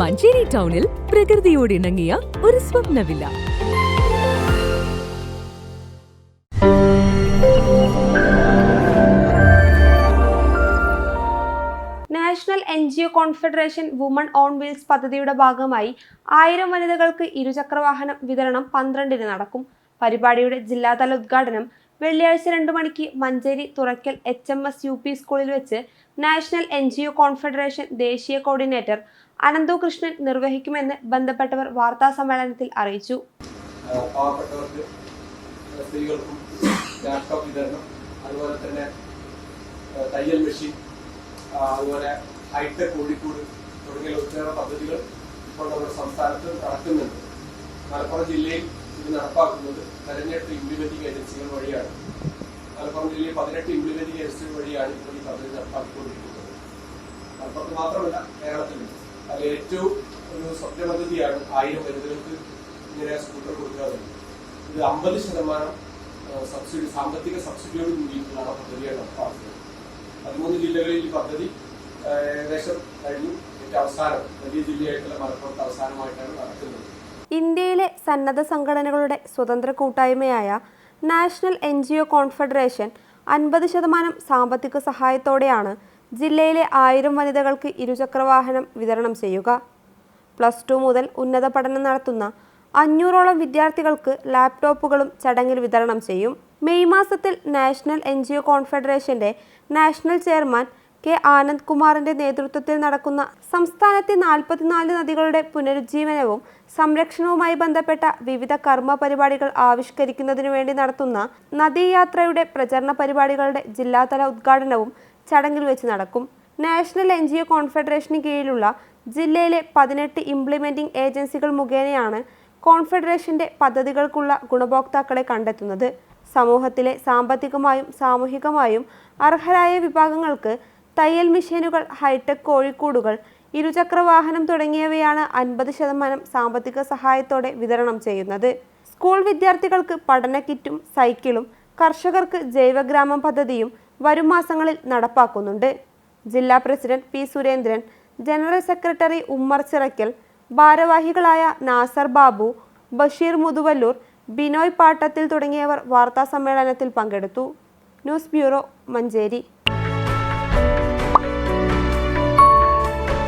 മഞ്ചേരി ടൗണിൽ പ്രകൃതിയോട് ഇണങ്ങിയ ഒരു സ്വപ്നവില്ല. National N G O confederation woman on wheels പദ്ധതിയുടെ ഭാഗമായി ആയിരം വനിതകൾക്ക് ഇരുചക്രവാഹനം വിതരണം പന്ത്രണ്ടിന് നടക്കും. പരിപാടിയുടെ ജില്ലാതല ഉദ്ഘാടനം വെള്ളിയാഴ്ച രണ്ടു മണിക്ക് Manjeri Thurakkal H M S U P സ്കൂളിൽ വെച്ച് national N G O confederation ദേശീയ കോർഡിനേറ്റർ അനന്തു കൃഷ്ണൻ നിർവഹിക്കുമെന്ന് ബന്ധപ്പെട്ടവർ വാർത്താ സമ്മേളനത്തിൽ അറിയിച്ചു. തയ്യൽ മെഷീൻ അതുപോലെ തുടങ്ങിയ പദ്ധതികൾ മലപ്പുറം ജില്ലയിൽ ഇത് നടപ്പാക്കുന്നത് തെരഞ്ഞെടുത്ത ഇംപ്ലിമെന്റിംഗ് ഏജൻസികൾ വഴിയാണ്. മലപ്പുറം ജില്ലയിൽ പതിനെട്ട് ഇംപ്ലിമെന്റിംഗ് ഏജൻസികൾ വഴിയാണ് ഇപ്പോൾ ഈ പദ്ധതി നടപ്പാക്കിക്കൊണ്ടിരിക്കുന്നത്. മലപ്പുറത്ത് മാത്രമല്ല കേരളത്തിലും. അതിൽ ഏറ്റവും ഒരു സ്വപ്ന പദ്ധതിയാണ് ആയിരം വനിതകൾക്ക് ഇങ്ങനെ സ്കൂട്ടർ കൊടുക്കുക ഇത് അമ്പത് ശതമാനം സബ്സിഡി സാമ്പത്തിക സബ്സിഡിയോട് കൂടിയിട്ടുള്ള പദ്ധതിയാണ് നടപ്പാക്കുന്നത് പതിമൂന്ന് ജില്ലകളിൽ ഈ പദ്ധതി ഏകദേശം കഴിഞ്ഞു. ഏറ്റവും അവസാനം വലിയ ജില്ലയായിട്ടുള്ള മലപ്പുറത്ത് അവസാനമായിട്ടാണ് നടക്കുന്നത്. ഇന്ത്യയിലെ സന്നദ്ധ സംഘടനകളുടെ സ്വതന്ത്ര കൂട്ടായ്മയായ national N G O confederation അൻപത് ശതമാനം സാമ്പത്തിക സഹായത്തോടെയാണ് ജില്ലയിലെ ആയിരം വനിതകൾക്ക് ഇരുചക്രവാഹനം വിതരണം ചെയ്യുക. പ്ലസ് ടു മുതൽ ഉന്നത പഠനം നടത്തുന്ന അഞ്ഞൂറോളം വിദ്യാർത്ഥികൾക്ക് ലാപ്ടോപ്പുകളും ചടങ്ങിൽ വിതരണം ചെയ്യും. മെയ് മാസത്തിൽ നാഷണൽ എൻ കോൺഫെഡറേഷന്റെ നാഷണൽ ചെയർമാൻ കെ ആനന്ദ് കുമാറിന്റെ നേതൃത്വത്തിൽ നടക്കുന്ന സംസ്ഥാനത്തെ നാൽപ്പത്തിനാല് നദികളുടെ പുനരുജ്ജീവനവും സംരക്ഷണവുമായി ബന്ധപ്പെട്ട വിവിധ കർമ്മ പരിപാടികൾ ആവിഷ്കരിക്കുന്നതിനു വേണ്ടി നടത്തുന്ന നദീയാത്രയുടെ പ്രചരണ പരിപാടികളുടെ ജില്ലാതല ഉദ്ഘാടനവും ചടങ്ങിൽ വെച്ച് നടക്കും. നാഷണൽ എൻ ജി ഒ കോൺഫെഡറേഷന് കീഴിലുള്ള ജില്ലയിലെ പതിനെട്ട് ഇംപ്ലിമെന്റിംഗ് ഏജൻസികൾ മുഖേനയാണ് കോൺഫെഡറേഷന്റെ പദ്ധതികൾക്കുള്ള ഗുണഭോക്താക്കളെ കണ്ടെത്തുന്നത്. സമൂഹത്തിലെ സാമ്പത്തികമായും സാമൂഹികമായും അർഹരായ വിഭാഗങ്ങൾക്ക് തയ്യൽ മെഷീനുകൾ ഹൈടെക് കോഴിക്കൂടുകൾ ഇരുചക്രവാഹനം തുടങ്ങിയവയാണ് അൻപത് ശതമാനം സാമ്പത്തിക സഹായത്തോടെ വിതരണം ചെയ്യുന്നത്. സ്കൂൾ വിദ്യാർത്ഥികൾക്ക് പഠന കിറ്റും സൈക്കിളും കർഷകർക്ക് ജൈവഗ്രാമം പദ്ധതിയും വരും മാസങ്ങളിൽ നടപ്പാക്കുന്നുണ്ട്. ജില്ലാ president P Surendran general secretary Ummer Chirakkal ഭാരവാഹികളായ നാസർ ബാബു ബഷീർ മുതുവല്ലൂർ ബിനോയ് പാട്ടത്തിൽ തുടങ്ങിയവർ വാർത്താ സമ്മേളനത്തിൽ പങ്കെടുത്തു. News bureau Manjeri.